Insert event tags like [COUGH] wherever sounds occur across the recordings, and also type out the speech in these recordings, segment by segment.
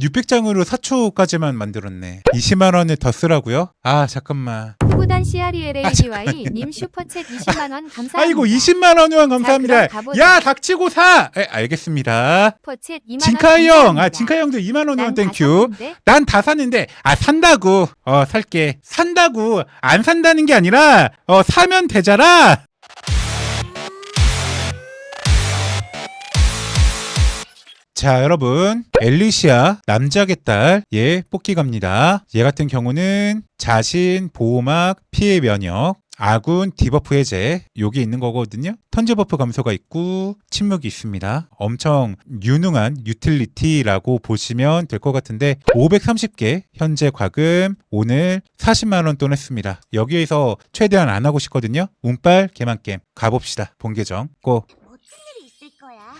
600장으로 4초까지만 만들었네. 20만 원을 더 쓰라고요? 아 잠깐만. 후단 CRELADY 님 슈퍼챗 20만 원 감사합니다. 아이고 20만 원 후원 감사합니다. 야 닥치고 사. 에, 알겠습니다. 슈퍼챗 2만 원 진카이 형, 아. 진카이 형도 2만 원 후원 난다 땡큐. 샀는데 난다 샀는데 아 산다고. 어 살게. 산다고. 안 산다는 게 아니라 어 사면 되잖아. 자, 여러분. 엘리시아, 남자의 딸, 얘 뽑기 갑니다. 얘 같은 경우는 자신, 보호막, 피해 면역, 아군, 디버프 해제, 요게 있는 거거든요. 턴즈 버프 감소가 있고, 침묵이 있습니다. 엄청 유능한 유틸리티라고 보시면 될 것 같은데, 530개 현재 과금, 오늘 40만 원 돈 했습니다. 여기에서 최대한 안 하고 싶거든요. 운빨, 개만겜. 가봅시다. 본계정. 고. 무슨 일이 있을 거야?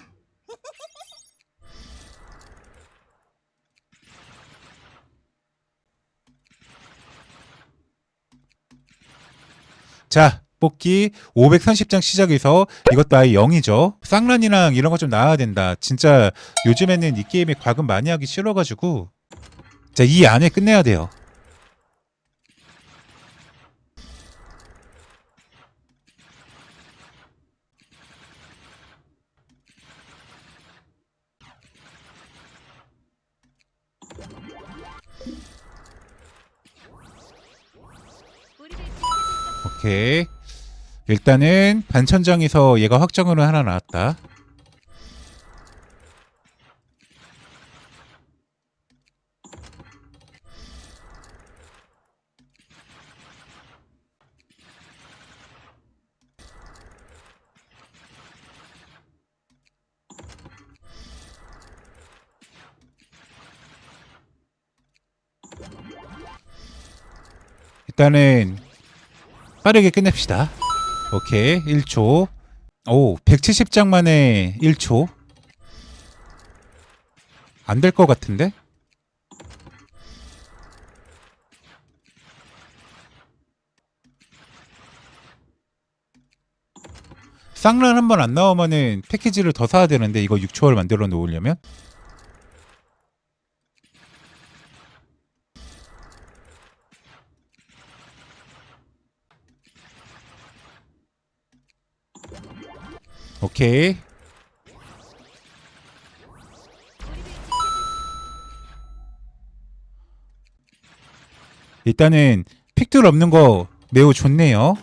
자, 뽑기 530장 시작해서 이것도 아예 0이죠. 쌍란이랑 이런 거 좀 나와야 된다. 진짜 요즘에는 이 게임에 과금 많이 하기 싫어가지고 자, 이 안에 끝내야 돼요. 오케이. 일단은 반천장에서 얘가 확정으로 하나 나왔다. 일단은 빠르게 끝냅시다. 오케이. 1초. 오, 170장 만에 1초. 안 될 것 같은데? 쌍란 한 번 안 나오면은 패키지를 더 사야 되는데 이거 6초월 만들어 놓으려면? 오케이. 일단은 픽들 없는 거 매우 좋네요.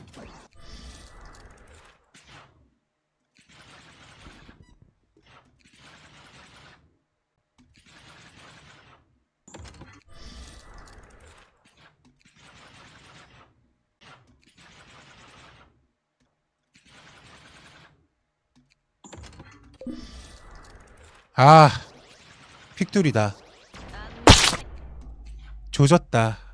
아, 픽돌이다. 조졌다.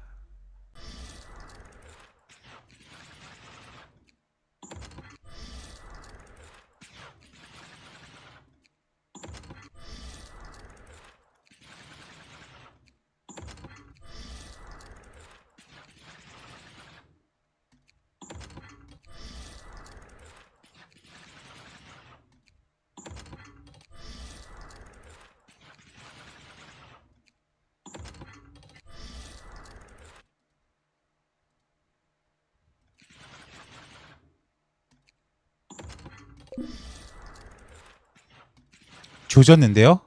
조졌는데요?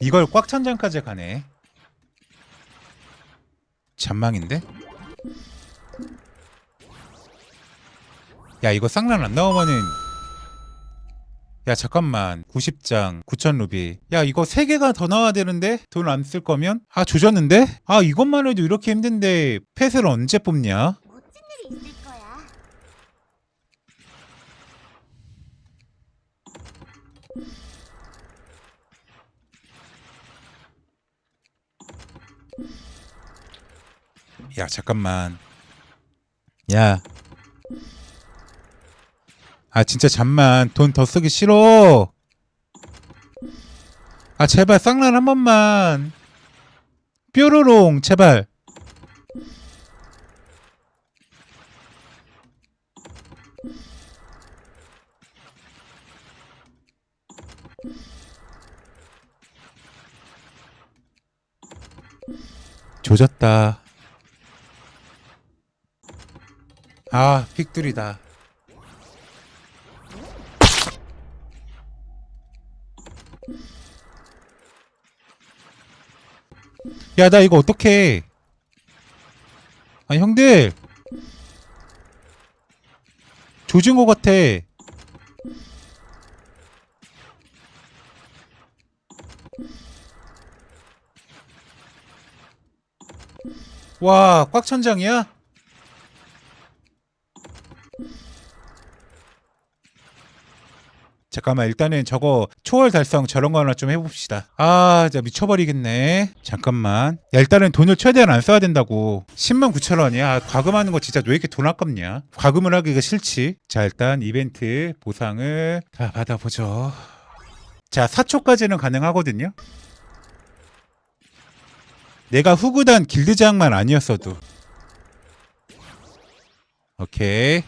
이걸 꽉 찬장까지 가네. 잔망인데? 야 이거 쌍란 안 나오면은. 야 잠깐만. 90장 9천 루비. 야 이거 3개가 더 나와야 되는데? 돈 안 쓸 거면? 아 조졌는데? 아 이것만 해도 이렇게 힘든데. 펫을 언제 뽑냐 무슨 일이 있을 거 야? 야 잠깐만. 야. 아 진짜 잠만. 돈 더 쓰기 싫어. 아 제발 쌍란 한 번만. 뾰로롱 제발 조졌다. 아, 픽들이다. 야, 나 이거 어떡해. 아, 형들. 조진 것 같아. 와, 꽉 천장이야? 잠깐만 일단은 저거 초월 달성 저런 거 하나 좀 해봅시다. 아 진짜 미쳐버리겠네. 잠깐만. 야 일단은 돈을 최대한 안 써야 된다고. 10만 9천 원이야? 과금하는 거 진짜 왜 이렇게 돈 아깝냐? 과금을 하기가 싫지? 자 일단 이벤트 보상을 다 받아보죠. 자 4초까지는 가능하거든요 내가 후구단 길드장만 아니었어도. 오케이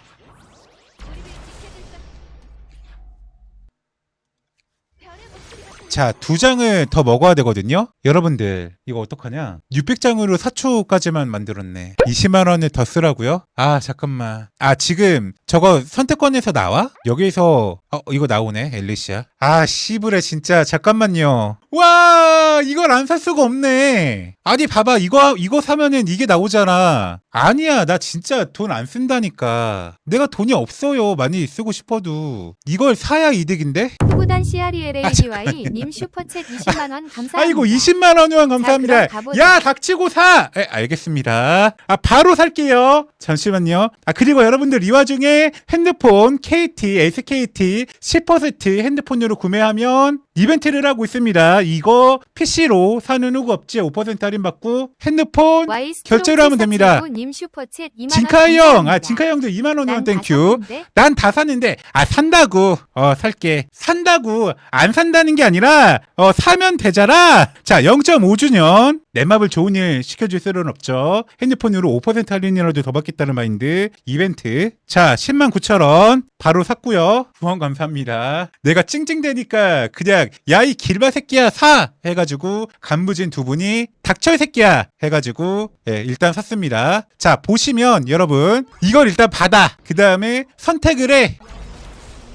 자, 두 장을 더 먹어야 되거든요? 여러분들, 이거 어떡하냐? 600장으로 4초까지만 만들었네. 20만 원을 더 쓰라고요? 아, 잠깐만. 아, 지금 저거 선택권에서 나와? 여기서, 어, 이거 나오네, 엘리시아. 아, 씨부레, 진짜. 잠깐만요. 와, 이걸 안 살 수가 없네. 아니, 봐봐. 이거, 이거 사면은 이게 나오잖아. 아니야, 나 진짜 돈 안 쓴다니까. 내가 돈이 없어요. 많이 쓰고 싶어도. 이걸 사야 이득인데? 후구단 CRELADY 님 슈퍼챗 20만 원 감사합니다. 아이고 20만 원 후원 감사합니다. 가보자. 야 닥치고 사. 에, 알겠습니다. 아 바로 살게요. 잠시만요. 아 그리고 여러분들 이 와중에 핸드폰 KT, SKT 10% 핸드폰으로 구매하면 이벤트를 하고 있습니다. 이거 PC로 사는 후가 없지 5% 할인 받고 핸드폰 결제를 하면 됩니다. 님 슈퍼챗 2만 원 진카이 형. 아 진카이 형도 2만 원 후원 난다 땡큐. 난 다 샀는데 아 산다고 어 살게 산다고 안 산다는 게 아니라 어 사면 되잖아 자 0.5주년 내 맘을 좋은 일 시켜줄 필요는 없죠. 핸드폰으로 5% 할인이라도 더 받겠다는 마인드. 이벤트. 자 10만 9천 원 바로 샀고요. 후원 감사합니다. 내가 찡찡대니까 그냥 야 이 길바 새끼야 사! 해가지고 간부진 두 분이 닥쳐 이 새끼야! 해가지고 예, 일단 샀습니다. 자 보시면 여러분 이걸 일단 받아! 그 다음에 선택을 해!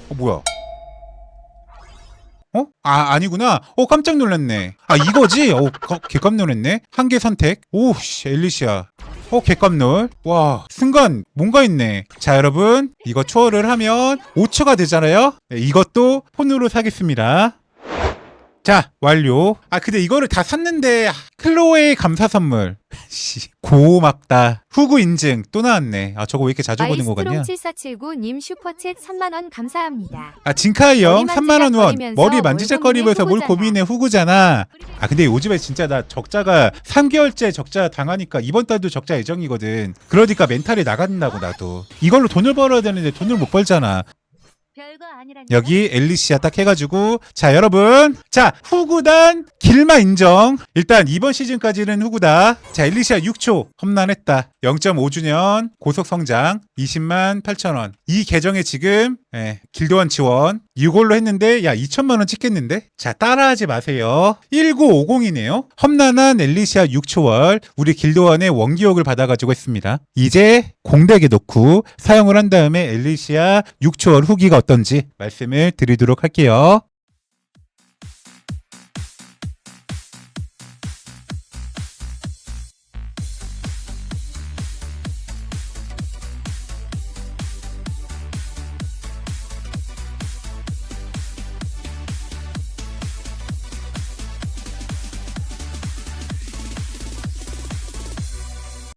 어, 뭐야 어? 아, 아니구나. 어, 깜짝 놀랐네. 아, 이거지? 어, 가- 개깜 놀랐네. 한 개 선택. 오, 씨, 엘리시아. 어, 개깜놀. 와, 순간 뭔가 있네. 자, 여러분. 이거 초월을 하면 5초가 되잖아요. 네, 이것도 폰으로 사겠습니다. 자, 완료. 아, 근데 이거를 다 샀는데, 아, 클로에의 감사 선물. [LAUGHS] 씨, 고맙다. 후구 인증 또 나왔네. 아, 저거 왜 이렇게 자주 보는 거 같냐? 마이스트롱 7479님 슈퍼챗 3만 원 감사합니다. 아 진카이 형 머리 3만 원 머리 뭘 만지작거리면서 뭘 고민해 고민해 후구잖아. 아 근데 요즘에 진짜 나 적자가 3개월째 적자 당하니까 이번 달도 적자 예정이거든. 그러니까 멘탈이 나간다고 나도. 이걸로 돈을 벌어야 되는데 돈을 못 벌잖아. 여기 엘리시아 딱 해가지고. 자 여러분. 자 후구단 길마 인정. 일단 이번 시즌까지는 후구다. 자 엘리시아 6초 험난했다. 0.5주년 고속 성장 20만 8천원. 이 계정에 지금 예, 길드원 지원 이걸로 했는데 야 2천만 원 찍겠는데? 자 따라하지 마세요. 1950이네요. 험난한 엘리시아 6초월 우리 길드원의 원기옥을 받아가지고 했습니다. 이제 공백에 놓고 사용을 한 다음에 엘리시아 6초월 후기가 어떤지 말씀을 드리도록 할게요